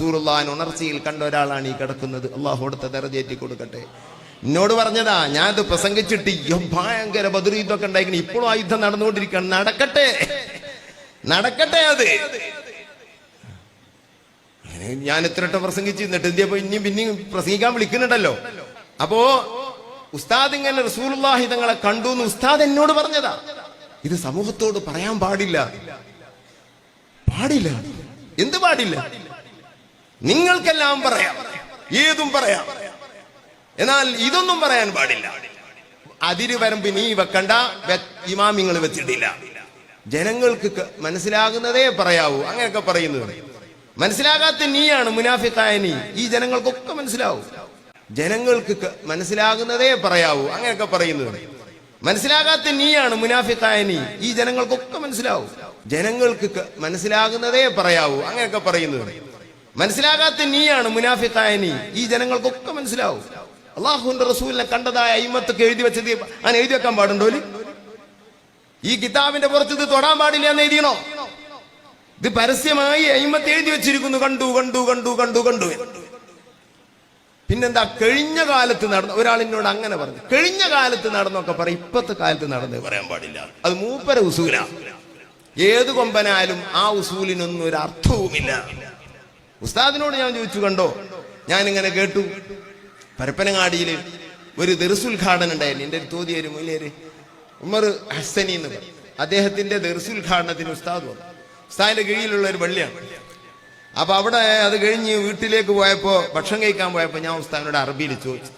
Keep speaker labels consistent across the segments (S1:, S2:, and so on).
S1: റസൂറുല്ലാൻ ഉണർച്ചയിൽ കണ്ട ഒരാളാണ് ഈ കിടക്കുന്നത്. അള്ളാഹു അടുത്ത ദറജേറ്റി കൊടുക്കട്ടെ. എന്നോട് പറഞ്ഞതാ ഞാനത് പ്രസംഗിച്ചിട്ട് ഭയങ്കര ഭയങ്കര യുദ്ധമൊക്കെ ഉണ്ടായിരിക്കണം ഇപ്പോഴും ആ യുദ്ധം നടന്നുകൊണ്ടിരിക്കണം നടക്കട്ടെ. നടക്കട്ടെ അത്. ഞാൻ ഇത്ര പ്രസംഗിച്ചു എന്നിട്ട് ഇന്ത്യ ഇനിയും പിന്നെയും പ്രസംഗിക്കാൻ വിളിക്കുന്നുണ്ടല്ലോ. അപ്പോ ഉസ്താദ് ഇങ്ങനെ റസൂലുള്ളാഹി തങ്ങളെ കണ്ടു എന്ന് ഉസ്താദ് എന്നോട് പറഞ്ഞതാ. ഇത് സമൂഹത്തോട് പറയാൻ പാടില്ല. പാടില്ല. എന്ത് പാടില്ല? നിങ്ങൾക്കെല്ലാം പറയാം. ഏതും പറയാം. എന്നാൽ ഇതൊന്നും പറയാൻ പാടില്ല. അതിര് വരമ്പ് നീ വെക്കണ്ട ഇമാമിങ്ങൾ വെച്ചിട്ടില്ല. ജനങ്ങൾക്ക് മനസ്സിലാകുന്നതേ പറയാവൂ. അങ്ങനെയൊക്കെ പറയുന്നത്. മനസ്സിലാകാത്ത നീയാണ് മുനാഫിക്കായ നീ. ഈ ജനങ്ങൾക്കൊക്കെ മനസ്സിലാവും. ജനങ്ങൾക്ക് മനസ്സിലാകുന്നതേ പറയാവൂ. അങ്ങനെയൊക്കെ പറയുന്നത്. മനസ്സിലാകാത്ത നീയാണ് മുനാഫിക്കായ നീ. ഈ ജനങ്ങൾക്കൊക്കെ മനസ്സിലാവും. ജനങ്ങൾക്ക് മനസ്സിലാകുന്നതേ പറയാവൂ. അങ്ങനെയൊക്കെ പറയുന്നത്. മനസ്സിലാകാത്ത നീയാണ് മുനാഫിക്കായ നീ. ഈ ജനങ്ങൾക്കൊക്കെ മനസ്സിലാവും. അള്ളാഹുന്റെ റസൂലിനെ കണ്ടതായ അയിമത്തൊക്കെ എഴുതി വെച്ചത് ഞാൻ എഴുതി വെക്കാൻ പാടുണ്ടോ ഈ കിതാബിന്റെ പുറത്ത് ഇത് തൊടാൻ പാടില്ല എന്ന് എഴുതിയണോ? ഇത് പരസ്യമായി അയിമത്ത് എഴുതി വെച്ചിരിക്കുന്നു. കണ്ടു കണ്ടു കണ്ടു കണ്ടു കണ്ടു പിന്നെന്താ? കഴിഞ്ഞ കാലത്ത് നടന്ന ഒരാൾ എന്നോട് അങ്ങനെ പറഞ്ഞു. കഴിഞ്ഞ കാലത്ത് നടന്നൊക്കെ പറയും. ഇപ്പത്തെ കാലത്ത് നടന്ന് പറയാൻ പാടില്ല. അത് മൂപ്പര ഉസൂല. ഏത് കൊമ്പനായാലും ആ ഉസൂലിനൊന്നും ഒരു അർത്ഥവുമില്ല. ഉസ്താദിനോട് ഞാൻ ചോദിച്ചു കണ്ടോ? ഞാൻ ഇങ്ങനെ കേട്ടു. പരപ്പനങ്ങാടിയിൽ ഒരു ദർസുദ്ഘാടനം ഉണ്ടായിരുന്നു. എന്റെ ഒരു തോതിയ ഒരു മൂലേര് ഉമർ ഹസനി എന്ന് പറയും. അദ്ദേഹത്തിന്റെ ദർസുദ്ഘാടനത്തിന് ഉസ്താദ് വന്നു. ഉസ്താദിന്റെ കീഴിലുള്ള ഒരു പള്ളിയാണ്. അപ്പൊ അവിടെ അത് കഴിഞ്ഞ് വീട്ടിലേക്ക് പോയപ്പോ ഭക്ഷണം കഴിക്കാൻ പോയപ്പോ ഞാൻ ഉസ്താദിനോട് അറബിയിൽ ചോദിച്ചു.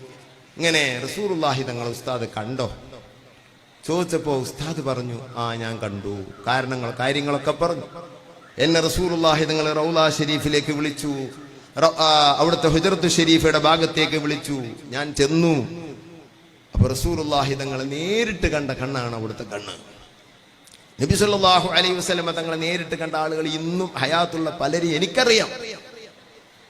S1: ഇങ്ങനെ റസൂറുല്ലാഹി തങ്ങൾ ഉസ്താദ് കണ്ടോ? ചോദിച്ചപ്പോ ഉസ്താദ് പറഞ്ഞു ആ ഞാൻ കണ്ടു. കാരണങ്ങൾ കാര്യങ്ങളൊക്കെ പറഞ്ഞു. എന്നെ റസൂലുള്ളാഹി നിങ്ങൾ റൗല ഷെരീഫിലേക്ക് വിളിച്ചു. അവിടുത്തെ ഹുജറത്ത് ഷെരീഫയുടെ ഭാഗത്തേക്ക് വിളിച്ചു. ഞാൻ ചെന്നു. അപ്പൊ റസൂലുള്ളാഹി തങ്ങളെ നേരിട്ട് കണ്ട കണ്ണാണ് അവിടുത്തെ കണ്ണ്. നബി സല്ലല്ലാഹു അലൈഹി വസല്ലമ തങ്ങളെ നേരിട്ട് കണ്ട ആളുകൾ ഇന്നും ഹയാത്തുള്ള പലരും എനിക്കറിയാം.